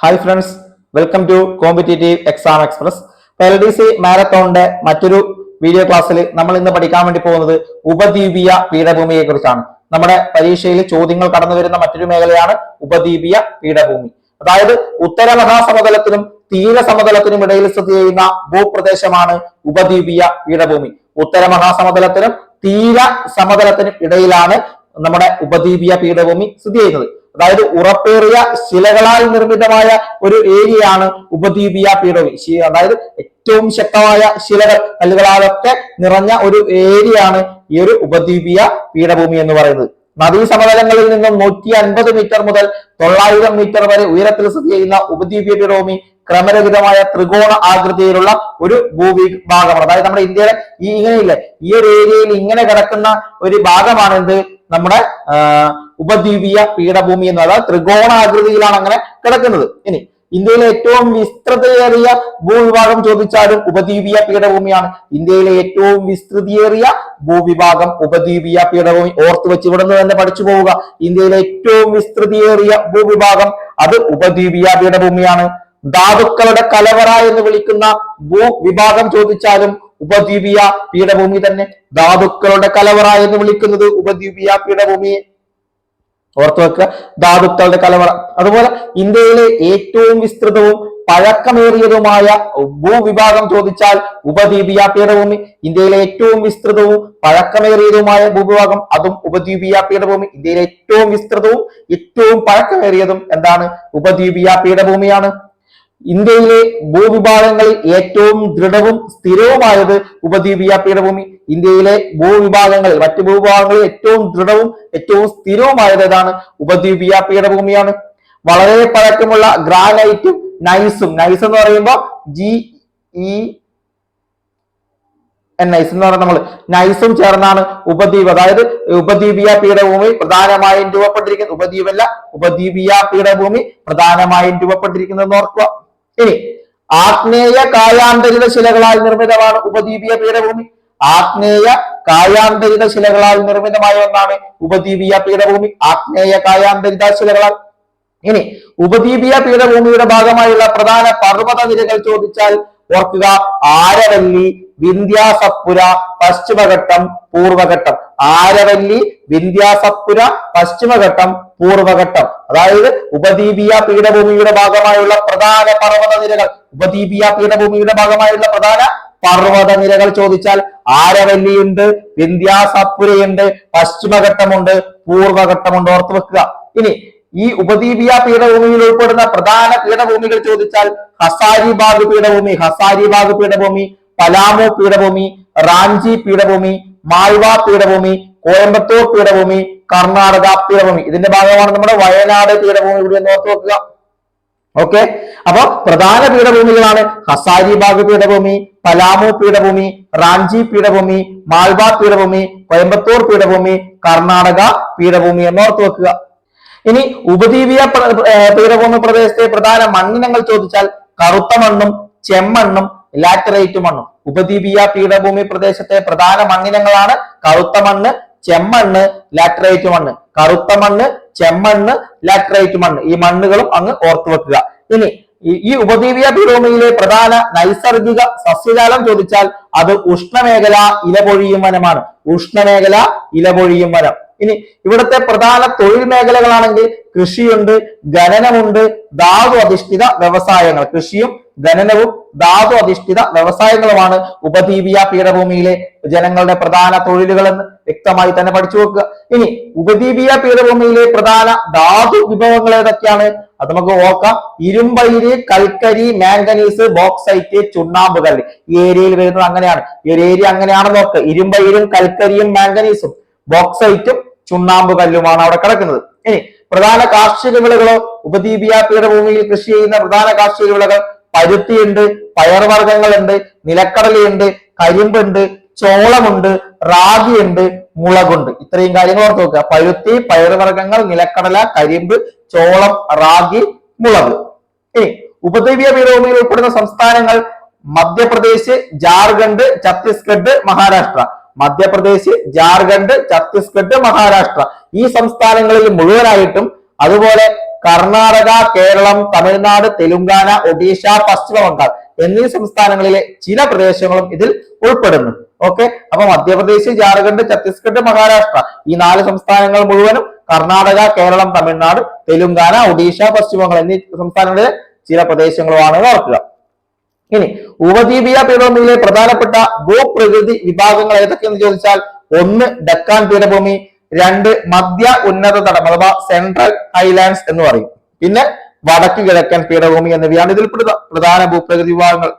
Hi friends welcome to competitive exam express L D C മാരത്തോണിന്റെ മറ്റൊരു video ക്ലാസ്സിൽ നമ്മൾ ഇന്ന് പഠിക്കാൻ വേണ്ടി പോകുന്നത് ഉപദ്വീപീയ പീഠഭൂമിയെ കുറിച്ചാണ് നമ്മുടെ പരീക്ഷയിൽ ചോദ്യങ്ങൾ കടന്നു വരുന്ന മറ്റൊരു മേഖലയാണ് ഉപദ്വീപീയ പീഠഭൂമി. അതായത് ഉത്തര മഹാസമതലത്തിനും തീര സമതലത്തിനും ഇടയിൽ സ്ഥിതി ചെയ്യുന്ന ഭൂപ്രദേശമാണ് ഉപദ്വീപീയ പീഠഭൂമി. ഉത്തര മഹാസമതലത്തിനും തീര സമതലത്തിനും ഇടയിലാണ് നമ്മുടെ ഉപദ്വീപീയ പീഠഭൂമി സ്ഥിതി ചെയ്യുന്നത്. അതായത് ഉറപ്പേറിയ ശിലകളാൽ നിർമ്മിതമായ ഒരു ഏരിയയാണ് ഉപദ്വീപിയ പീഠഭൂമി അതായത് ഏറ്റവും ശക്തമായ ശിലകൾ കല്ലുകളാലൊക്കെ നിറഞ്ഞ ഒരു ഏരിയയാണ് ഈ ഒരു ഉപദ്വീപിയ പീഠഭൂമി എന്ന് പറയുന്നത്. നദീസമതലങ്ങളിൽ നിന്നും നൂറ്റി അൻപത് മീറ്റർ മുതൽ തൊള്ളായിരം മീറ്റർ വരെ ഉയരത്തിൽ സ്ഥിതി ചെയ്യുന്ന ഉപദ്വീപിയ പീഠഭൂമി ക്രമരഹിതമായ ത്രികോണ ആകൃതിയിലുള്ള ഒരു ഭൂവിഭാഗമാണ്. അതായത് നമ്മുടെ ഇന്ത്യയിലെ ഈ ഇങ്ങനെയില്ലേ ഈ ഒരു ഏരിയയിൽ ഇങ്ങനെ കിടക്കുന്ന ഒരു ഭാഗമാണ് എന്ത് നമ്മുടെ ഉപദ്വീപീയ പീഠഭൂമി എന്ന് പറയുന്നത് ത്രികോണാകൃതിയിലാണ് അങ്ങനെ കിടക്കുന്നത്. ഇനി ഇന്ത്യയിലെ ഏറ്റവും വിസ്തൃതയേറിയ ഭൂവിഭാഗം ചോദിച്ചാലും ഉപദ്വീപീയ പീഠഭൂമിയാണ്. ഇന്ത്യയിലെ ഏറ്റവും വിസ്തൃതിയേറിയ ഭൂവിഭാഗം ഉപദ്വീപീയ പീഠഭൂമി. ഓർത്തു വെച്ച് ഇവിടെ നിന്ന് തന്നെ പഠിച്ചു പോവുക. ഇന്ത്യയിലെ ഏറ്റവും വിസ്തൃതിയേറിയ ഭൂവിഭാഗം അത് ഉപദ്വീപീയ പീഠഭൂമിയാണ്. ധാതുക്കളുടെ കലവറ എന്ന് വിളിക്കുന്ന ഭൂവിഭാഗം ചോദിച്ചാലും ഉപദ്വീപീയ പീഠഭൂമി തന്നെ. ധാതുക്കളുടെ കലവറ എന്ന് വിളിക്കുന്നത് ഉപദ്വീപീയ പീഠഭൂമിയെ ഓർത്തു വെക്കുക. ധാതുക്കളുടെ കലവറ. അതുപോലെ ഇന്ത്യയിലെ ഏറ്റവും വിസ്തൃതവും പഴക്കമേറിയതുമായ ഭൂവിഭാഗം ചോദിച്ചാൽ ഉപദ്വീപീയ പീഠഭൂമി ഇന്ത്യയിലെ ഏറ്റവും വിസ്തൃതവും പഴക്കമേറിയതുമായ ഭൂവിഭാഗം അതും ഉപദ്വീപീയ പീഠഭൂമി ഇന്ത്യയിലെ ഏറ്റവും വിസ്തൃതവും ഏറ്റവും പഴക്കമേറിയതും എന്താണ്? ഉപദ്വീപീയ പീഠഭൂമിയാണ് ഇന്ത്യയിലെ ഭൂവിഭാഗങ്ങളിൽ ഏറ്റവും ദൃഢവും സ്ഥിരവുമായത് ഉപദ്വീപീയ പീഠഭൂമി ഇന്ത്യയിലെ ഭൂവിഭാഗങ്ങളിൽ മറ്റ് ഭൂവിഭാഗങ്ങളിൽ ഏറ്റവും ദൃഢവും ഏറ്റവും സ്ഥിരവുമായത് ഏതാണ്? ഉപദ്വീപീയ പീഠഭൂമിയാണ് വളരെ പഴക്കമുള്ള ഗ്രാനൈറ്റും നൈസും. നൈസ് എന്ന് പറയുമ്പോൾ ജി ഇ നൈസ് എന്ന് പറയുന്നത് നമ്മൾ നൈസും ചേർന്നാണ് ഉപദ്വീപ്. അതായത് ഉപദ്വീപിയ പീഠഭൂമി പ്രധാനമായും രൂപപ്പെട്ടിരിക്കുന്നത് ഉപദ്വീപല്ല ഉപദ്വീപിയ പീഠഭൂമി പ്രധാനമായും രൂപപ്പെട്ടിരിക്കുന്നത് ഓർക്കുക. ഇനി ആഗ്നേയ കായാന്തരിത ശിലകളാൽ നിർമ്മിതമാണ് ഉപദ്വീപീയ പീഠഭൂമി. ആഗ്നേയ കായാന്തരിത ശിലകളാൽ നിർമ്മിതമായ ഒന്നാണ് ഉപദ്വീപീയ പീഠഭൂമി. ആഗ്നേയ കായാന്തരിത ശിലകളാൽ. ഇനി ഉപദ്വീപീയ പീഠഭൂമിയുടെ ഭാഗമായുള്ള പ്രധാന പർവത നിരകൾ ചോദിച്ചാൽ ഓർക്കുക ആരവല്ലി വിന്ധ്യാസപ്പുര പശ്ചിമഘട്ടം പൂർവഘട്ടം. ആരവല്ലി വിന്ധ്യാസപ്പുര പശ്ചിമഘട്ടം പൂർവഘട്ടം. അതായത് ഉപദ്വീപിയ പീഠഭൂമിയുടെ ഭാഗമായുള്ള പ്രധാന പർവത നിരകൾ ഉപദ്വീപിയ പീഠഭൂമിയുടെ ഭാഗമായുള്ള പ്രധാന പർവത നിരകൾ ചോദിച്ചാൽ ആരവല്ലിയുണ്ട് വിന്ധ്യാസപ്പുരയുണ്ട് പശ്ചിമഘട്ടമുണ്ട് പൂർവഘട്ടമുണ്ട്. ഓർത്തു വെക്കുക. ഇനി ഈ ഉപദ്വീപിയ പീഠഭൂമിയിൽ ഉൾപ്പെടുന്ന പ്രധാന പീഠഭൂമികൾ ചോദിച്ചാൽ ഹസാരിബാഗ് പീഠഭൂമി ഹസാരിബാഗ് പീഠഭൂമി പലാമു പീഠഭൂമി റാഞ്ചി പീഠഭൂമി മാൾവ പീഠഭൂമി കോയമ്പത്തൂർ പീഠഭൂമി കർണാടക പീഠഭൂമി. ഇതിന്റെ ഭാഗമാണ് നമ്മുടെ വയനാട് പീഠഭൂമി ഇവിടെ ഒന്ന് ഓർത്ത് വെക്കുക ഓക്കെ അപ്പൊ പ്രധാന പീഠഭൂമികളാണ് ഹസാരിബാഗ് പീഠഭൂമി പലാമു പീഠഭൂമി റാഞ്ചി പീഠഭൂമി മാൾവ പീഠഭൂമി കോയമ്പത്തൂർ പീഠഭൂമി കർണാടക പീഠഭൂമി എന്ന് ഓർത്ത് വെക്കുക ഇനി ഉപദ്വീപീയ പീഠഭൂമി പ്രദേശത്തെ പ്രധാന മണ്ണിനങ്ങൾ ചോദിച്ചാൽ കറുത്ത മണ്ണും ചെമ്മണ്ണും ലാറ്ററൈറ്റ് മണ്ണും. ഉപദ്വീപീയ പീഠഭൂമി പ്രദേശത്തെ പ്രധാന മണ്ണിനങ്ങളാണ് കറുത്ത മണ്ണ് ചെമ്മണ്ണ് ലാറ്ററൈറ്റ് മണ്ണ്. കറുത്ത മണ്ണ് ചെമ്മണ്ണ് ലാറ്ററൈറ്റ് മണ്ണ്. ഈ മണ്ണുകളും അങ്ങ് ഓർത്തു വെക്കുക. ഇനി ഈ- ഉപദ്വീപീയ പീഠഭൂമിയിലെ പ്രധാന നൈസർഗിക സസ്യജാലം ചോദിച്ചാൽ അത് ഉഷ്ണമേഖല ഇലപൊഴിയും വനമാണ്. ഉഷ്ണമേഖല ഇലപൊഴിയും വനം. ഇനി ഇവിടുത്തെ പ്രധാന തൊഴിൽ മേഖലകളാണെങ്കിൽ കൃഷിയുണ്ട് ഖനനമുണ്ട് ധാതു അധിഷ്ഠിത വ്യവസായങ്ങൾ. കൃഷിയും ഖനനവും ധാതു അധിഷ്ഠിത വ്യവസായങ്ങളുമാണ് ഉപദ്വീപിയ പീഠഭൂമിയിലെ ജനങ്ങളുടെ പ്രധാന തൊഴിലുകളെന്ന് വ്യക്തമായി തന്നെ പഠിച്ചു വെക്കുക. ഇനി ഉപദ്വീപിയ പീഠഭൂമിയിലെ പ്രധാന ധാതു വിഭവങ്ങൾ ഏതൊക്കെയാണ്? അത് നമുക്ക് ഓർക്കാം. ഇരുമ്പയിര് കൽക്കരി മാംഗനീസ് ബോക്സൈറ്റ് ചുണ്ണാമ്പ് കല്ല് ഈ ഏരിയയിൽ വരുന്നത് അങ്ങനെയാണ്. ഈ ഒരു ഏരിയ അങ്ങനെയാണെന്ന് നോക്കുക ഇരുമ്പയിരും കൽക്കരിയും മാംഗനീസും ബോക്സൈറ്റും ചുണ്ണാമ്പ് കല്ലുമാണ് അവിടെ കിടക്കുന്നത്. ഇനി പ്രധാന കാർഷിക വിളകളോ ഉപദ്വീപിയ പീഠഭൂമിയിൽ കൃഷി ചെയ്യുന്ന പ്രധാന കാർഷിക വിളകൾ പരുത്തിയുണ്ട് പയർവർഗങ്ങളുണ്ട് നിലക്കടലയുണ്ട് കരിമ്പുണ്ട് ചോളമുണ്ട് റാഗിയുണ്ട് മുളകുണ്ട്. ഇത്രയും കാര്യങ്ങൾ ഓർത്ത് നോക്കുക. പരുത്തി പയർവർഗങ്ങൾ നിലക്കടല കരിമ്പ് ചോളം റാഗി മുളക്. ഇനി ഉപദ്വീപീയ പീഠഭൂമിയിൽ ഉൾപ്പെടുന്ന സംസ്ഥാനങ്ങൾ മധ്യപ്രദേശ് ജാർഖണ്ഡ് ഛത്തീസ്ഗഡ് മഹാരാഷ്ട്ര. മധ്യപ്രദേശ് ജാർഖണ്ഡ് ഛത്തീസ്ഗഡ് മഹാരാഷ്ട്ര. ഈ സംസ്ഥാനങ്ങളിൽ മുഴുവനായിട്ടും അതുപോലെ കർണാടക കേരളം തമിഴ്നാട് തെലുങ്കാന ഒഡീഷ പശ്ചിമ ബംഗാൾ എന്നീ സംസ്ഥാനങ്ങളിലെ ചില പ്രദേശങ്ങളും ഇതിൽ ഉൾപ്പെടുന്നു. ഓക്കെ? അപ്പൊ മധ്യപ്രദേശ് ജാർഖണ്ഡ് ഛത്തീസ്ഗഡ് മഹാരാഷ്ട്ര ഈ നാല് സംസ്ഥാനങ്ങൾ മുഴുവനും കർണാടക കേരളം തമിഴ്നാട് തെലുങ്കാന ഒഡീഷ പശ്ചിമ ബംഗാൾ എന്നീ സംസ്ഥാനങ്ങളിലെ ചില പ്രദേശങ്ങളുമാണ് ഓർക്കുക. ഇനി ഉപദ്വീപിയ പീഠഭൂമിയിലെ പ്രധാനപ്പെട്ട ഭൂപ്രകൃതി വിഭാഗങ്ങൾ ഏതൊക്കെയെന്ന് ചോദിച്ചാൽ ഒന്ന് ഡക്കാൻ പീഠഭൂമി രണ്ട് മധ്യ ഉന്നത തടം അഥവാ സെൻട്രൽ ഹൈലാൻഡ്സ് എന്ന് പറയും. പിന്നെ വടക്ക് കിഴക്കൻ പീഠഭൂമി എന്നിവയാണ് ഇതിൽ പ്രധ- പ്രധാന ഭൂപ്രകൃതി വിഭാഗങ്ങൾ.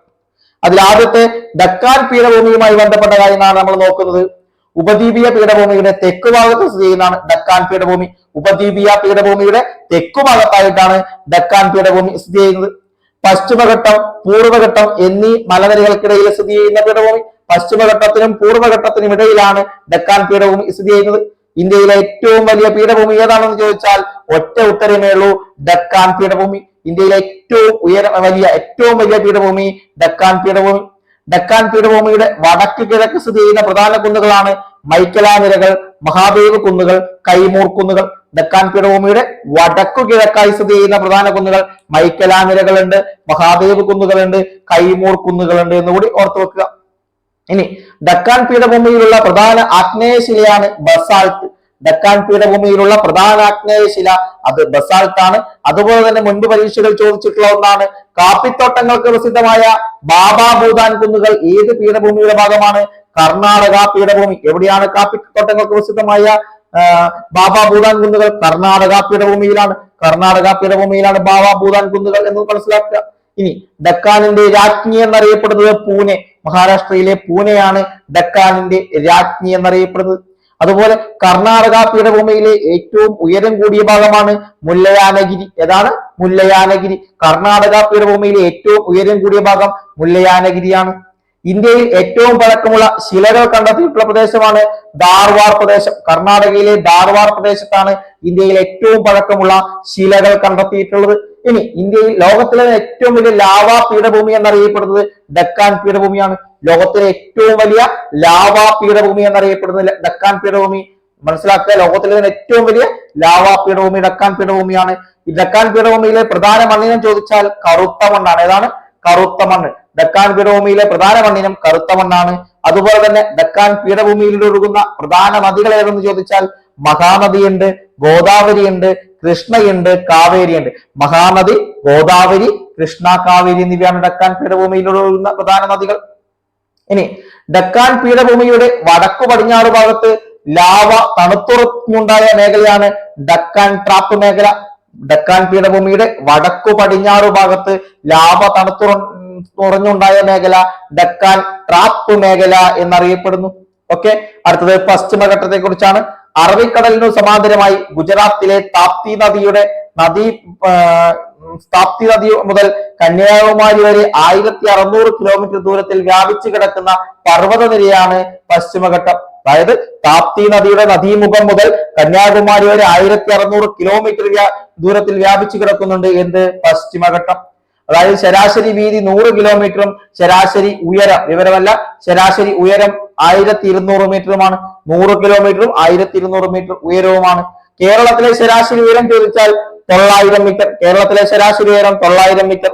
അതിൽ ആദ്യത്തെ ഡക്കാൻ പീഠഭൂമിയുമായി ബന്ധപ്പെട്ട കാര്യമാണ് നമ്മൾ നോക്കുന്നത്. ഉപദ്വീപീയ പീഠഭൂമിയുടെ തെക്ക് ഭാഗത്ത് സ്ഥിതി ചെയ്യുന്നതാണ് ഡക്കാൻ പീഠഭൂമി. ഉപദ്വീപീയ പീഠഭൂമിയുടെ തെക്കു ഭാഗത്തായിട്ടാണ് ഡക്കാൻ പീഠഭൂമി സ്ഥിതി ചെയ്യുന്നത്. പശ്ചിമഘട്ടം പൂർവഘട്ടം എന്നീ മലനിരകൾക്കിടയിൽ സ്ഥിതി ചെയ്യുന്ന പീഠഭൂമി. പശ്ചിമഘട്ടത്തിനും പൂർവഘട്ടത്തിനും ഇടയിലാണ് ഡക്കാൻ പീഠഭൂമി സ്ഥിതി ചെയ്യുന്നത്. ഇന്ത്യയിലെ ഏറ്റവും വലിയ പീഠഭൂമി ഏതാണെന്ന് ചോദിച്ചാൽ ഒറ്റ ഉത്തരമേ ഉള്ളൂ ഡക്കാൻ പീഠഭൂമി. ഇന്ത്യയിലെ ഏറ്റവും ഉയര വലിയ ഏറ്റവും വലിയ പീഠഭൂമി ഡക്കാൻ പീഠഭൂമി. ഡക്കാൻ പീഠഭൂമിയുടെ വടക്ക് കിഴക്ക് സ്ഥിതി ചെയ്യുന്ന പ്രധാന കുന്നുകളാണ് മൈക്കലാനിരകൾ മഹാദേവ് കുന്നുകൾ കൈമൂർ കുന്നുകൾ ഡക്കാൻ പീഠഭൂമിയുടെ വടക്കു കിഴക്കായി സ്ഥിതി ചെയ്യുന്ന പ്രധാന കുന്നുകൾ മൈക്കലാനിരകളുണ്ട് മഹാദേവ് കുന്നുകളുണ്ട് കൈമൂർ കുന്നുകളുണ്ട് എന്ന് കൂടി ഓർത്തു വെക്കുക. ഇനി ഡക്കാൻ പീഠഭൂമിയിലുള്ള പ്രധാന ആഗ്നേയശിലയാണ് ബസാൾട്ട് ഡക്കാൻ പീഠഭൂമിയിലുള്ള പ്രധാന ആഗ്നേയശില അത് ബസാൾട്ട് ആണ് അതുപോലെ തന്നെ മുൻപ് പരീക്ഷകൾ ചോദിച്ചിട്ടുള്ള ഒന്നാണ് കാപ്പിത്തോട്ടങ്ങൾക്ക് പ്രസിദ്ധമായ ബാബാ ഭൂതാൻ കുന്നുകൾ. ഏത് പീഠഭൂമിയുടെ ഭാഗമാണ്? കർണാടക പീഠഭൂമി. എവിടെയാണ് കാപ്പിത്തോട്ടങ്ങൾക്ക് പ്രസിദ്ധമായ ബാബ ഭൂതാൻ കുന്നുകൾ? കർണാടക പീഠഭൂമിയിലാണ്. കർണാടക പീഠഭൂമിയിലാണ് ബാബാ ഭൂതാൻ കുന്നുകൾ എന്ന് മനസ്സിലാക്കുക. ഇനി ഡക്കാനിന്റെ രാജ്ഞി എന്നറിയപ്പെടുന്നത് പൂനെ. മഹാരാഷ്ട്രയിലെ പൂനെയാണ് ഡക്കാനിന്റെ രാജ്ഞി എന്നറിയപ്പെടുന്നത്. അതുപോലെ കർണാടക പീഠഭൂമിയിലെ ഏറ്റവും ഉയരം കൂടിയ ഭാഗമാണ് മുല്ലയാനഗിരി. ഏതാണ്? മുല്ലയാനഗിരി. കർണാടക പീഠഭൂമിയിലെ ഏറ്റവും ഉയരം കൂടിയ ഭാഗം മുല്ലയാനഗിരിയാണ്. ഇന്ത്യയിൽ ഏറ്റവും പഴക്കമുള്ള ശിലകൾ കണ്ടെത്തിയിട്ടുള്ള പ്രദേശമാണ് ധാർവാർ പ്രദേശം. കർണാടകയിലെ ധാർവാർ പ്രദേശത്താണ് ഇന്ത്യയിൽ ഏറ്റവും പഴക്കമുള്ള ശിലകൾ കണ്ടെത്തിയിട്ടുള്ളത് ഇനി ഇന്ത്യയിൽ ലോകത്തിലെ ഏറ്റവും വലിയ ലാവാ പീഠഭൂമി എന്നറിയപ്പെടുന്നത് ഡക്കാൻ പീഠഭൂമിയാണ്. ലോകത്തിലെ ഏറ്റവും വലിയ ലാവാ പീഠഭൂമി എന്നറിയപ്പെടുന്നത് ഡക്കാൻ പീഠഭൂമി. മനസ്സിലാക്കുക ലോകത്തിലെ തന്നെ ഏറ്റവും വലിയ ലാവാ പീഠഭൂമി ഡക്കാൻ പീഠഭൂമിയാണ്. ഈ ഡക്കാൻ പീഠഭൂമിയിലെ പ്രധാന മണ്ണിനം ചോദിച്ചാൽ കറുത്ത മണ്ണാണ്. ഏതാണ്? കറുത്ത മണ്ണ്. ഡക്കാൻ പീഠഭൂമിയിലെ പ്രധാന മണ്ണിനം കറുത്ത മണ്ണാണ്. അതുപോലെ തന്നെ ഡക്കാൻ പീഠഭൂമിയിലൂടെ ഒഴുകുന്ന പ്രധാന നദികൾ ഏതെന്ന് ചോദിച്ചാൽ മഹാനദിയുണ്ട് ഗോദാവരിയുണ്ട് കൃഷ്ണയുണ്ട് കാവേരിയുണ്ട്. മഹാനദി ഗോദാവരി കൃഷ്ണ കാവേരി എന്നിവയാണ് ഡക്കാൻ പീഠഭൂമിയിലൂടെ ഒഴുകുന്ന പ്രധാന നദികൾ. ഇനി ഡക്കാൻ പീഠഭൂമിയുടെ വടക്കു പടിഞ്ഞാറ് ഭാഗത്ത് ലാവ തണുത്തുറഞ്ഞുണ്ടായ മേഖലയാണ് ഡക്കാൻ ട്രാപ്പ് മേഖല. ഡക്കാൻ പീഠഭൂമിയുടെ വടക്കു പടിഞ്ഞാറ് ഭാഗത്ത് ലാവ തണുത്തുറ തുറഞ്ഞുണ്ടായ മേഖല ഡക്കാൻ ട്രാപ്പ് മേഖല എന്നറിയപ്പെടുന്നു. ഓക്കെ അടുത്തത് പശ്ചിമഘട്ടത്തെ കുറിച്ചാണ് അറബിക്കടലിനു സമാന്തരമായി ഗുജറാത്തിലെ താപ്തി നദിയുടെ നദി താപ്തി നദി മുതൽ കന്യാകുമാരി വരെ ആയിരത്തി അറുന്നൂറ് കിലോമീറ്റർ ദൂരത്തിൽ വ്യാപിച്ചു കിടക്കുന്ന പർവതനിരയാണ് പശ്ചിമഘട്ടം. അതായത് താപ്തി നദിയുടെ നദീമുഖം മുതൽ കന്യാകുമാരി വരെ ആയിരത്തി അറുന്നൂറ് കിലോമീറ്റർ ദൂരത്തിൽ വ്യാപിച്ചു കിടക്കുന്നുണ്ട്. എന്ത്? പശ്ചിമഘട്ടം. അതായത് ശരാശരി വീതി നൂറ് കിലോമീറ്ററും ശരാശരി ഉയരം വിവരമല്ല ശരാശരി ഉയരം ആയിരത്തി ഇരുന്നൂറ് മീറ്ററുമാണ് നൂറ് കിലോമീറ്ററും ആയിരത്തി ഇരുന്നൂറ് മീറ്റർ ഉയരവുമാണ്. കേരളത്തിലെ ശരാശരി ഉയരം ചോദിച്ചാൽ തൊള്ളായിരം മീറ്റർ കേരളത്തിലെ ശരാശരി ഉയരം തൊള്ളായിരം മീറ്റർ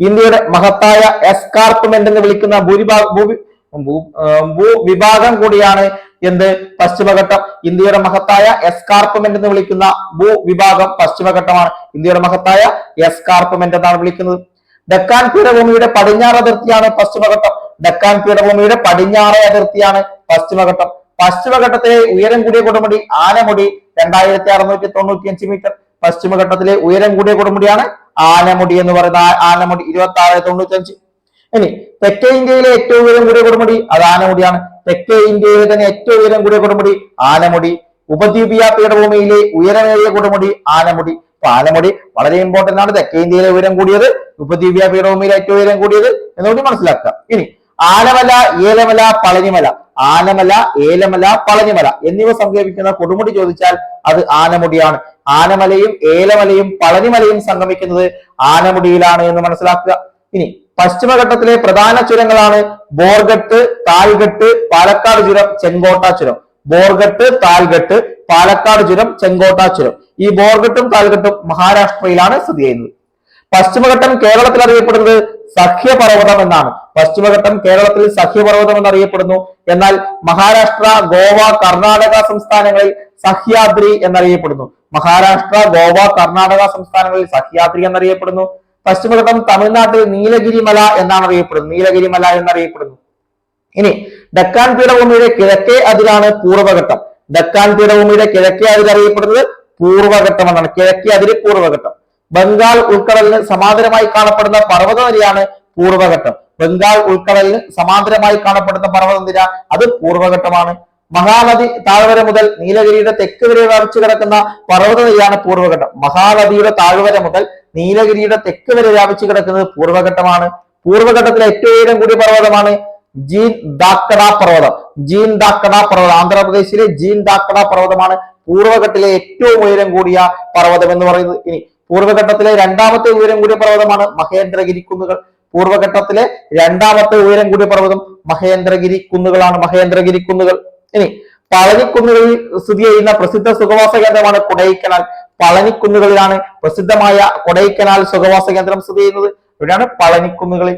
ഇന്ത്യയുടെ മഹത്തായ എസ്കാർപ്മെന്റ് എന്ന് വിളിക്കുന്ന ഭൂരിഭാഗ ഭൂവിഭാഗം കൂടിയാണ് എന്ത്? പശ്ചിമഘട്ടം. ഇന്ത്യയുടെ മഹത്തായ എസ്കാർപ്മെന്റ് എന്ന് വിളിക്കുന്ന ഭൂവിഭാഗം പശ്ചിമഘട്ടമാണ്. ഇന്ത്യയുടെ മഹത്തായ എസ്കാർപ്മെന്റ് എന്നാണ് വിളിക്കുന്നത്. ഡക്കാൻ പീഠഭൂമിയുടെ പടിഞ്ഞാറ് അതിർത്തിയാണ് പശ്ചിമഘട്ടം. ഡക്കാൻ പീഠഭൂമിയുടെ പടിഞ്ഞാറ് അതിർത്തിയാണ് പശ്ചിമഘട്ടം. പശ്ചിമഘട്ടത്തിലെ ഉയരം കൂടിയ കൊടുമുടി ആനമുടി രണ്ടായിരത്തി അറുന്നൂറ്റി തൊണ്ണൂറ്റി അഞ്ച് മീറ്റർ. പശ്ചിമഘട്ടത്തിലെ ഉയരം കൂടിയ കൊടുമുടിയാണ് ആനമുടി എന്ന് പറയുന്ന ആനമുടി. ഇരുപത്തി ആറ് തൊണ്ണൂറ്റി അഞ്ച് ഇനി തെക്കേ ഇന്ത്യയിലെ ഏറ്റവും ഉയരം കൂടിയ കൊടുമുടി അത് ആനമുടിയാണ്. തെക്കേ ഇന്ത്യയിലെ തന്നെ ഏറ്റവും ഉയരം കൂടിയ കൊടുമുടി ആനമുടി. ഉപദ്വീപീയ പീഠഭൂമിയിലെ ഉയരമേറിയ കൊടുമുടി ആനമുടി. അപ്പൊ ആനമുടി വളരെ ഇമ്പോർട്ടന്റ് ആണ്. തെക്കേ ഇന്ത്യയിലെ ഉയരം കൂടിയത് ഉപദ്വീപീയ പീഠഭൂമിയിലെ ഏറ്റവും ഉയരം കൂടിയത് എന്നുകൂടി മനസ്സിലാക്കുക. ഇനി ആനമല ഏലമല പളനിമല. ആനമല ഏലമല പളനിമല എന്നിവ സംഗമിക്കുന്ന കൊടുമുടി ചോദിച്ചാൽ അത് ആനമുടിയാണ്. ആനമലയും ഏലമലയും പളനിമലയും സംഗമിക്കുന്നത് ആനമുടിയിലാണ് എന്ന് മനസ്സിലാക്കുക. ഇനി പശ്ചിമഘട്ടത്തിലെ പ്രധാന ചുരങ്ങളാണ് ബോർഗട്ട് താൽഗട്ട് പാലക്കാട് ചുരം ചെങ്കോട്ട ചുരം. ബോർഗട്ട് താൽഗട്ട് പാലക്കാട് ചുരം ചെങ്കോട്ട ചുരം. ഈ ബോർഗട്ടും താൽഗട്ടും മഹാരാഷ്ട്രയിലാണ് സ്ഥിതി ചെയ്യുന്നത്. പശ്ചിമഘട്ടം കേരളത്തിൽ അറിയപ്പെടുന്നത് സഖ്യപർവതം എന്നാണ്. പശ്ചിമഘട്ടം കേരളത്തിൽ സഖ്യപർവതം എന്നറിയപ്പെടുന്നു. എന്നാൽ മഹാരാഷ്ട്ര ഗോവ കർണാടക സംസ്ഥാനങ്ങളിൽ സഹ്യാദ്രി എന്നറിയപ്പെടുന്നു. മഹാരാഷ്ട്ര ഗോവ കർണാടക സംസ്ഥാനങ്ങളിൽ സഹ്യാദ്രി എന്നറിയപ്പെടുന്നു. പശ്ചിമഘട്ടം തമിഴ്നാട്ടിൽ നീലഗിരി മല എന്നാണ് അറിയപ്പെടുന്നത് നീലഗിരി മല എന്നറിയപ്പെടുന്നു. ഇനി ഡക്കാൻ പീഠഭൂമിയുടെ കിഴക്കേ അതിരാണ് പൂർവഘട്ടം. ഡക്കാൻ പീഠഭൂമിയുടെ കിഴക്കേ അതിൽ അറിയപ്പെടുന്നത് പൂർവഘട്ടം എന്നാണ് കിഴക്കേ അതിര് പൂർവഘട്ടം. ബംഗാൾ ഉൾക്കടലിന് സമാന്തരമായി കാണപ്പെടുന്ന പർവതനിരയാണ് പൂർവഘട്ടം. ബംഗാൾ ഉൾക്കടലിന് സമാന്തരമായി കാണപ്പെടുന്ന പർവതനിര അത് പൂർവഘട്ടമാണ്. മഹാനദി താഴ്വര മുതൽ നീലഗിരിയുടെ തെക്ക് വരെ വ്യാപിച്ചു കിടക്കുന്ന പർവതനിരയാണ് പൂർവഘട്ടം. മഹാനദിയുടെ താഴ്വര മുതൽ നീലഗിരിയുടെ തെക്ക് വരെ വ്യാപിച്ചു കിടക്കുന്നത് പൂർവഘട്ടമാണ്. പൂർവഘട്ടത്തിലെ ഏറ്റവും ഉയരം കൂടിയ പർവതമാണ് ജീൻ ദാക്കട പർവതം. ജീൻ ദാക്കട പർവതം. ആന്ധ്രാപ്രദേശിലെ ജീൻ ദാക്കട പർവതമാണ് പൂർവഘട്ടത്തിലെ ഏറ്റവും ഉയരം കൂടിയ പർവതം എന്ന് പറയുന്നത്. ഇനി പൂർവഘട്ടത്തിലെ രണ്ടാമത്തെ ഉയരം കൂടിയ പർവതമാണ് മഹേന്ദ്രഗിരി കുന്നുകൾ. പൂർവഘട്ടത്തിലെ രണ്ടാമത്തെ ഉയരം കൂടിയ പർവതം മഹേന്ദ്രഗിരി കുന്നുകളാണ്. മഹേന്ദ്രഗിരി കുന്നുകൾ. ഇനി പളനിക്കുന്നുകളിൽ സ്ഥിതി ചെയ്യുന്ന പ്രസിദ്ധ സുഖവാസ കേന്ദ്രമാണ് കൊടൈക്കനാൽ. പളനിക്കുന്നുകളിലാണ് പ്രസിദ്ധമായ കൊടൈക്കനാൽ സുഖവാസ കേന്ദ്രം സ്ഥിതി ചെയ്യുന്നത്. ഇവിടെയാണ് പളനിക്കുന്നുകളിൽ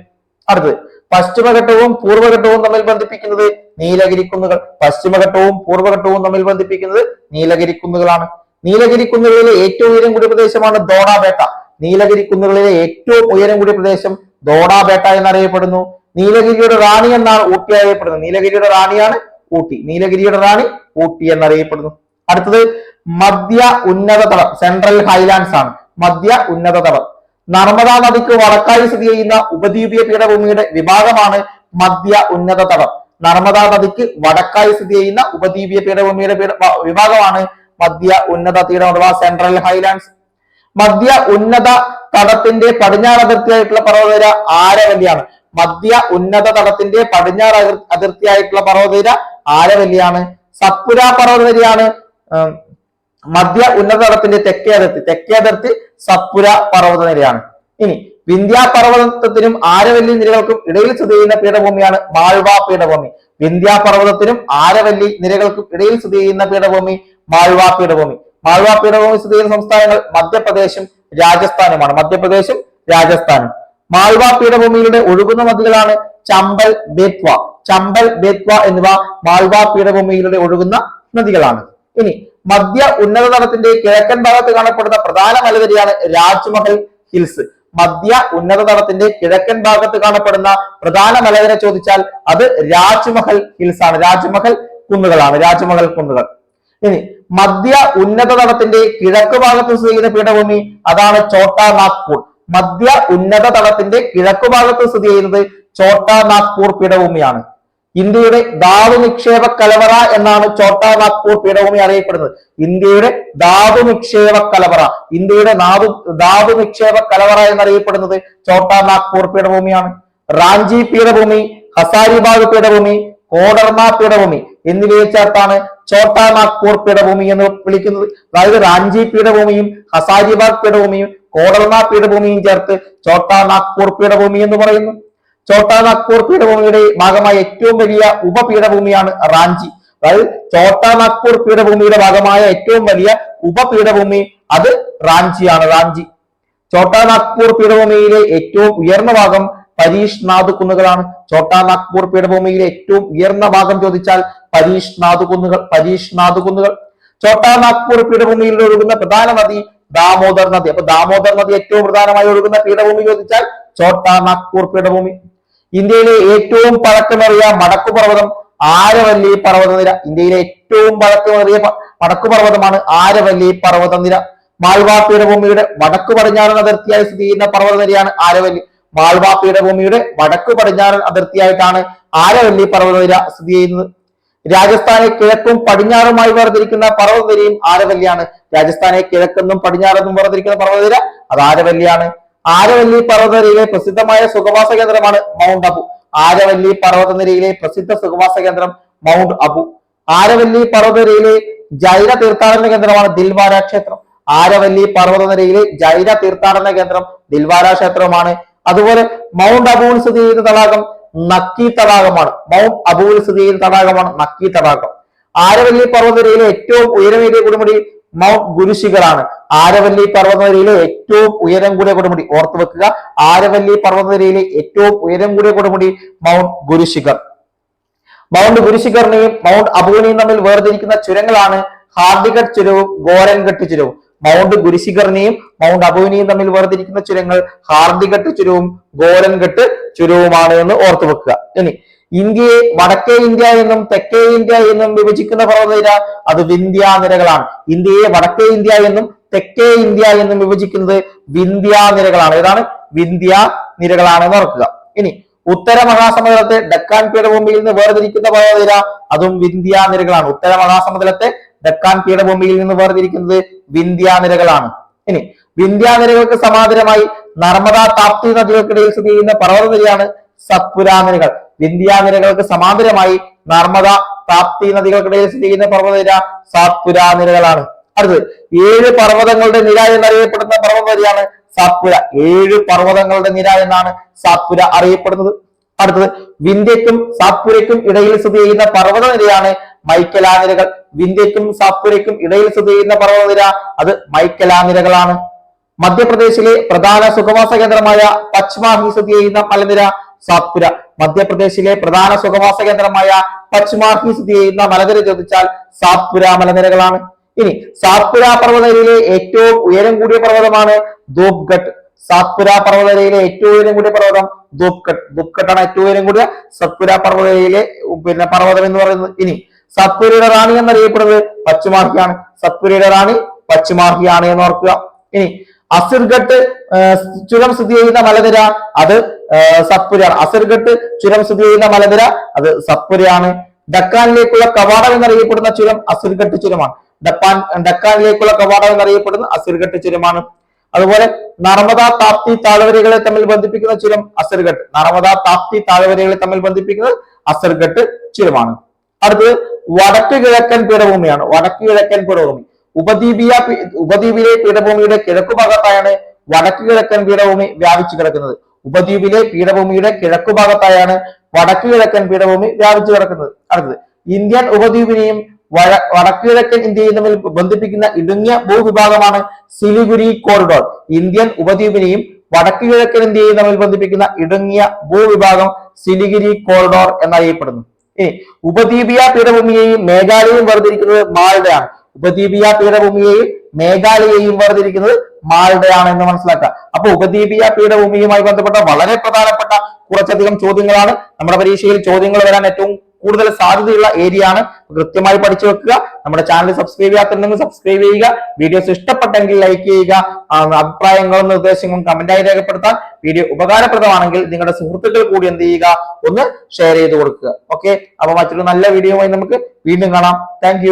അടുത്തത് പശ്ചിമഘട്ടവും പൂർവഘട്ടവും തമ്മിൽ ബന്ധിപ്പിക്കുന്നത് നീലഗിരിക്കുന്നുകൾ. പശ്ചിമഘട്ടവും പൂർവഘട്ടവും തമ്മിൽ ബന്ധിപ്പിക്കുന്നത് നീലഗിരിക്കുന്നുകളാണ്. നീലഗിരിക്കുന്നുകളിലെ നീലഗിരി കുന്നുകളിലെ ഏറ്റവും ഉയരം കൂടിയ പ്രദേശമാണ് ദോഡാബേട്ട നീലഗിരിക്കുന്നുകളിലെ ഏറ്റവും ഉയരം കൂടിയ പ്രദേശം ദോഡാബേട്ട എന്നറിയപ്പെടുന്നു. നീലഗിരിയുടെ റാണി എന്നാണ് ഊട്ടി അറിയപ്പെടുന്നത്. നീലഗിരിയുടെ റാണിയാണ് ഊട്ടി. നീലഗിരിയുടെ റാണി ഊട്ടി എന്നറിയപ്പെടുന്നു. അടുത്തത് മധ്യ ഉന്നത തടം സെൻട്രൽ ഹൈലാൻഡ്സ് ആണ്. മധ്യ ഉന്നത തടം. നർമ്മദാ നദിക്ക് വടക്കായി സ്ഥിതി ചെയ്യുന്ന ഉപദ്വീപീയ പീഠഭൂമിയുടെ വിഭാഗമാണ് മധ്യ ഉന്നത തടം. നർമ്മദാ നദിക്ക് വടക്കായി സ്ഥിതി ചെയ്യുന്ന ഉപദ്വീപീയ പീഠഭൂമിയുടെ വിഭാഗമാണ് മധ്യ ഉന്നത തീരം അഥവാ സെൻട്രൽ ഹൈലാൻഡ്സ് മധ്യ ഉന്നത തടത്തിന്റെ പടിഞ്ഞാറ് അതിർത്തിയായിട്ടുള്ള പർവതനിര ആരവല്ലിയാണ്. മധ്യ ഉന്നത തടത്തിന്റെ പടിഞ്ഞാറ് അതിർ- അതിർത്തിയായിട്ടുള്ള പർവതനിര ആരവല്ലിയാണ്. സത്പുര പർവതനിരയാണ് ഉം, മധ്യ ഉന്നത തടത്തിന്റെ തെക്കേ അതിർത്തി. തെക്കേ അതിർത്തി സത്പുര പർവതനിരയാണ് ഇനി വിന്ധ്യ പർവതത്തിനും ആരവല്ലി നിരകൾക്കും ഇടയിൽ സ്ഥിതി ചെയ്യുന്ന പീഠഭൂമിയാണ് മാൾവ പീഠഭൂമി. വിന്ധ്യ പർവതത്തിനും ആരവല്ലി നിരകൾക്കും ഇടയിൽ സ്ഥിതി ചെയ്യുന്ന പീഠഭൂമി മാൾവ പീഠഭൂമി. മാൾവ പീഠഭൂമി സ്ഥിതി ചെയ്യുന്ന സംസ്ഥാനങ്ങൾ മധ്യപ്രദേശും രാജസ്ഥാനുമാണ്. മധ്യപ്രദേശും രാജസ്ഥാനും. മാൾവ പീഠഭൂമിയിലൂടെ ഒഴുകുന്ന നദികളാണ് ചമ്പൽ ബേത്വ. ചമ്പൽ ബേത്വ എന്നിവ മാൾവ പീഠഭൂമിയിലൂടെ ഒഴുകുന്ന നദികളാണ്. ഇനി മധ്യ ഉന്നത തടത്തിന്റെ കിഴക്കൻ ഭാഗത്ത് കാണപ്പെടുന്ന പ്രധാന മലനിരയാണ് രാജ്മഹൽ ഹിൽസ്. മധ്യ ഉന്നത തടത്തിന്റെ കിഴക്കൻ ഭാഗത്ത് കാണപ്പെടുന്ന പ്രധാന മലനിര ചോദിച്ചാൽ അത് രാജ്മഹൽ ഹിൽസ് ആണ് രാജ്മഹൽ കുന്നുകളാണ്. രാജ്മഹൽ കുന്നുകൾ. ഇനി മധ്യ ഉന്നത തടത്തിന്റെ കിഴക്ക് ഭാഗത്ത് സ്ഥിതി ചെയ്യുന്ന പീഠഭൂമി അതാണ് ചോട്ടാ നാഗ്പൂർ മധ്യ ഉന്നത തടത്തിന്റെ കിഴക്ക് ഭാഗത്ത് സ്ഥിതി ചെയ്യുന്നത് ചോട്ടാ നാഗ്പൂർ പീഠഭൂമിയാണ്. ഇന്ത്യയുടെ ധാതു നിക്ഷേപ കലവറ എന്നാണ് ചോട്ടാ നാഗ്പൂർ പീഠഭൂമി അറിയപ്പെടുന്നത്. ഇന്ത്യയുടെ ധാതു നിക്ഷേപ കലവറ ഇന്ത്യയുടെ നാതു ധാതു നിക്ഷേപ കലവറ എന്നറിയപ്പെടുന്നത് ചോട്ടാ നാഗ്പൂർ പീഠഭൂമിയാണ്. റാഞ്ചി പീഠഭൂമി ഹസാരിബാഗ് പീഠഭൂമി കോഡർമ പീഠഭൂമി എന്നിവയെ ചേർത്താണ് ചോട്ടാ നാഗ്പൂർ പീഠഭൂമി എന്ന് വിളിക്കുന്നത്. അതായത് റാഞ്ചി പീഠഭൂമിയും ഹസാരിബാഗ് പീഠഭൂമിയും കോഡർമ പീഠഭൂമിയും ചേർത്ത് ചോട്ടാ നാഗ്പൂർ പീഠഭൂമി എന്ന് പറയുന്നു. ചോട്ടാ നാഗ്പൂർ പീഠഭൂമിയുടെ ഭാഗമായ ഏറ്റവും വലിയ ഉപപീഠഭൂമിയാണ് റാഞ്ചി. അതായത് ചോട്ടാ നാഗ്പൂർ പീഠഭൂമിയുടെ ഭാഗമായ ഏറ്റവും വലിയ ഉപപീഠഭൂമി അത് റാഞ്ചിയാണ് റാഞ്ചി. ചോട്ടാ നാഗ്പൂർ പീഠഭൂമിയിലെ ഏറ്റവും ഉയർന്ന ഭാഗം പരീഷ് കുന്നുകളാണ് ചോട്ടാ നാഗ്പൂർ പീഠഭൂമിയിലെ ഏറ്റവും ഉയർന്ന ഭാഗം ചോദിച്ചാൽ പരീഷ് നാഥ് കുന്നുകൾ പരീഷ് കുന്നുകൾ ചോട്ടാ നാഗ്പൂർ പീഠഭൂമിയിൽ ഒഴുകുന്ന പ്രധാന നദി ദാമോദർ നദി. അപ്പൊ ദാമോദർ നദി ഏറ്റവും പ്രധാനമായി ഒഴുകുന്ന പീഠഭൂമി ചോദിച്ചാൽ ചോട്ടാ നാഗ്പൂർ പീഠഭൂമി. ഇന്ത്യയിലെ ഏറ്റവും പഴക്കമേറിയ മടക്കുപർവതം ആരവല്ലി പർവതനിര. ഇന്ത്യയിലെ ഏറ്റവും പഴക്കമേറിയ മടക്കുപർവതമാണ് ആരവല്ലി പർവതനിര. മാൾവാ പീഠഭൂമിയുടെ വടക്കു പടിഞ്ഞാറൻ അതിർത്തിയായി സ്ഥിതി ചെയ്യുന്ന പർവതനിരയാണ് ആരവല്ലി. മാൾവാ പീഠഭൂമിയുടെ വടക്കു പടിഞ്ഞാറൻ അതിർത്തിയായിട്ടാണ് ആരവല്ലി പർവതനിര സ്ഥിതി ചെയ്യുന്നത്. രാജസ്ഥാനെ കിഴക്കും പടിഞ്ഞാറുമായി വേർതിരിക്കുന്ന പർവതനിരയും ആരവല്ലിയാണ്. രാജസ്ഥാനെ കിഴക്കെന്നും പടിഞ്ഞാറെന്നും വേർതിരിക്കുന്ന പർവതനിര അത് ആരവല്ലിയാണ്. ആരവല്ലി പർവതനിരയിലെ പ്രസിദ്ധമായ സുഖവാസ കേന്ദ്രമാണ് മൗണ്ട് അബു. ആരവല്ലി പർവതനിരയിലെ പ്രസിദ്ധ സുഖവാസ കേന്ദ്രം മൗണ്ട് അബു. ആരവല്ലി പർവതനിരയിലെ ജൈന തീർത്ഥാടന കേന്ദ്രമാണ് ദിൽവാര ക്ഷേത്രം. ആരവല്ലി പർവതനിരയിലെ ജൈന തീർത്ഥാടന കേന്ദ്രം ദിൽവാര ക്ഷേത്രമാണ്. അതുപോലെ മൗണ്ട് അബുവിൽ സ്ഥിതി ചെയ്യുന്ന തടാകം നക്കി തടാകമാണ്. മൗണ്ട് അബുവിൽ സ്ഥിതി ചെയ്യുന്ന തടാകമാണ് നക്കി തടാകം. ആരവല്ലി പർവതനിരയിലെ ഏറ്റവും ഉയരമേറിയ കൊടുമുടി മൗണ്ട് ഗുരുശിഖറാണ് ആരവല്ലി പർവതനിരയിലെ ഏറ്റവും ഉയരം കൂടിയ കൊടുമുടി. ഓർത്തു വെക്കുക. ആരവല്ലി പർവതനിരയിലെ ഏറ്റവും ഉയരം കൂടിയ കൊടുമുടി മൗണ്ട് ഗുരുശിഖർ. മൗണ്ട് ഗുരുശിഖറിനെയും മൗണ്ട് അബുവിനെയും തമ്മിൽ വേർതിരിക്കുന്ന ചുരങ്ങളാണ് ഹാർദിഗഡ് ചുരവും ഗോരൻഘട്ട് ചുരവും. മൗണ്ട് ഗുരുശിഖറിനെയും മൗണ്ട് അബുവിനെയും തമ്മിൽ വേർതിരിക്കുന്ന ചുരങ്ങൾ ഹാർദിഘട്ട് ചുരവും ഗോരൻഘട്ട് ചുരവുമാണ് എന്ന് ഓർത്തു വെക്കുക. ഇനി ഇന്ത്യയെ വടക്കേ ഇന്ത്യ എന്നും തെക്കേ ഇന്ത്യ എന്നും വിഭജിക്കുന്ന പർവതനിര അത് വിന്ധ്യാനിരകളാണ് ഇന്ത്യയെ വടക്കേ ഇന്ത്യ എന്നും തെക്കേ ഇന്ത്യ എന്നും വിഭജിക്കുന്നത് വിന്ധ്യാനിരകളാണ് ഏതാണ്? വിന്ധ്യാനിരകളാണ് എന്ന് ഓർക്കുക. ഇനി ഉത്തര മഹാസമുദ്രത്തെ ഡക്കാൻ പീഠഭൂമിയിൽ നിന്ന് വേർതിരിക്കുന്ന പർവതനിര അതും വിന്ധ്യാനിരകളാണ് ഉത്തര മഹാസമുദ്രത്തെ ഡക്കാൻ പീഠഭൂമിയിൽ നിന്ന് വേർതിരിക്കുന്നത് വിന്ധ്യാനിരകളാണ് ഇനി വിന്ധ്യാനിരകൾക്ക് സമാന്തരമായി നർമ്മദ താപ്തി നദികൾക്കിടയിൽ സ്ഥിതി ചെയ്യുന്ന പർവതനിരയാണ് സത്പുരാനിരകൾ വിന്ധ്യാനിരകൾക്ക് സമാന്തരമായി നർമ്മദ താപ്തി നദികൾക്കിടയിൽ സ്ഥിതി ചെയ്യുന്ന പർവതനിര സാത്പുര നിരകളാണ്. അടുത്തത് ഏഴ് പർവതങ്ങളുടെ നിര എന്നറിയപ്പെടുന്ന പർവതനിരയാണ് സാത്പുര. ഏഴ് പർവതങ്ങളുടെ നിര എന്നാണ് സാത്പുര അറിയപ്പെടുന്നത്. അടുത്തത് വിന്ധ്യക്കും സാത്പുരയ്ക്കും ഇടയിൽ സ്ഥിതി ചെയ്യുന്ന പർവതനിരയാണ് മൈക്കലാനിരകൾ വിന്ധ്യക്കും സാത്പുരയ്ക്കും ഇടയിൽ സ്ഥിതി ചെയ്യുന്ന പർവതനിര അത് മൈക്കലാനിരകളാണ് മധ്യപ്രദേശിലെ പ്രധാന സുഖവാസ കേന്ദ്രമായ പച്മാഹി സ്ഥിതി ചെയ്യുന്ന മലനിര സാത്പുര. മധ്യപ്രദേശിലെ പ്രധാന സുഖവാസ കേന്ദ്രമായ പച്മാഹി സ്ഥിതി ചെയ്യുന്ന മലനിര ചോദിച്ചാൽ സാത്പുര മലനിരകളാണ്. ഇനി സാത്പുര പർവതനിരയിലെ ഏറ്റവും ഉയരം കൂടിയ പർവതമാണ് ധൂപ്ഗഡ്. സാത്പുര പർവതനിരയിലെ ഏറ്റവും ഉയരം കൂടിയ പർവതം ധൂപ്ഗഡ്. ധൂപ്ഗഡാണ് ഏറ്റവും ഉയരം കൂടിയ സത്പുര പർവതനിരയിലെ പിന്നെ പർവതം എന്ന് പറയുന്നത്. ഇനി സത്പുരയുടെ റാണി എന്നറിയപ്പെടുന്നത് പശ്ചിമാഹിയാണ് സത്പുരയുടെ റാണി പശ്ചിമാഹിയാണ് എന്ന് ഓർക്കുക. ഇനി അസിർഘട്ട് ചുരം സ്ഥിതി ചെയ്യുന്ന മലനിര അത് സപ്പുരയാണ് അസിർഘട്ട് ചുരം സ്ഥിതി ചെയ്യുന്ന മലനിര അത് സപ്പുരയാണ് ഡക്കാനിലേക്കുള്ള കവാടം എന്നറിയപ്പെടുന്ന ചുരം അസിർഘട്ട് ചുരമാണ്. ഡപ്പാൻ ഡക്കാനിലേക്കുള്ള കവാടം എന്നറിയപ്പെടുന്ന അസിർഘട്ട് ചുരമാണ്. അതുപോലെ നർമ്മദ താപ്തി താഴ്വരകളെ തമ്മിൽ ബന്ധിപ്പിക്കുന്ന ചുരം അസർഘട്ട് നർമ്മദ താപ്തി താഴ്വരകളെ തമ്മിൽ ബന്ധിപ്പിക്കുന്നത് അസർഘട്ട് ചുരമാണ്. അടുത്തത് വടക്ക് കിഴക്കൻ പീഠഭൂമിയാണ് വടക്ക് കിഴക്കൻ പീഠഭൂമി ഉപദ്വീപീയ ഉപദ്വീപിലെ പീഠഭൂമിയുടെ കിഴക്കു ഭാഗത്തായാണ് വടക്ക് കിഴക്കൻ പീഠഭൂമി വ്യാപിച്ചു കിടക്കുന്നത്. ഉപദ്വീപിലെ പീഠഭൂമിയുടെ കിഴക്കു ഭാഗത്തായാണ് വടക്ക് കിഴക്കൻ പീഠഭൂമി വ്യാപിച്ചു കിടക്കുന്നത് അടുത്തത്. ഇന്ത്യൻ ഉപദ്വീപിനെയും വഴ വടക്ക് കിഴക്കൻ ഇന്ത്യയും തമ്മിൽ ബന്ധിപ്പിക്കുന്ന ഇടുങ്ങിയ ഭൂവിഭാഗമാണ് സിലിഗുരി കോറിഡോർ. ഇന്ത്യൻ ഉപദ്വീപിനെയും വടക്ക് കിഴക്കൻ ഇന്ത്യയും തമ്മിൽ ബന്ധിപ്പിക്കുന്ന ഇടുങ്ങിയ ഭൂവിഭാഗം സിലിഗിരി കോറിഡോർ എന്നറിയപ്പെടുന്നു. ഇനി ഉപദ്വീപിയ പീഠഭൂമിയെയും മേഘാലയയും വേർതിരിക്കുന്നത് മാൾഡയാണ്. ഉപദ്വീപീയ പീഠഭൂമിയെയും മേഘാലയെയും വേർതിരിക്കുന്നത് മാൾഡയാണ് എന്ന് മനസ്സിലാക്കുക അപ്പൊ ഉപദ്വീപീയ പീഠഭൂമിയുമായി ബന്ധപ്പെട്ട വളരെ പ്രധാനപ്പെട്ട കുറച്ചധികം ചോദ്യങ്ങളാണ്. നമ്മുടെ പരീക്ഷയിൽ ചോദ്യങ്ങൾ വരാൻ ഏറ്റവും കൂടുതൽ സാധ്യതയുള്ള ഏരിയ ആണ്. കൃത്യമായി പഠിച്ചു വെക്കുക. നമ്മുടെ ചാനൽ സബ്സ്ക്രൈബ് ചെയ്യാത്തുണ്ടെങ്കിൽ സബ്സ്ക്രൈബ് ചെയ്യുക. വീഡിയോസ് ഇഷ്ടപ്പെട്ടെങ്കിൽ ലൈക്ക് ചെയ്യുക. അഭിപ്രായങ്ങളും നിർദ്ദേശങ്ങളും കമന്റായി രേഖപ്പെടുത്താൻ വീഡിയോ ഉപകാരപ്രദമാണെങ്കിൽ നിങ്ങളുടെ സുഹൃത്തുക്കൾ കൂടി എന്ത് ചെയ്യുക? ഒന്ന് ഷെയർ ചെയ്ത് കൊടുക്കുക. ഓക്കെ അപ്പൊ മറ്റൊരു നല്ല വീഡിയോയുമായി നമുക്ക് വീണ്ടും കാണാം. താങ്ക്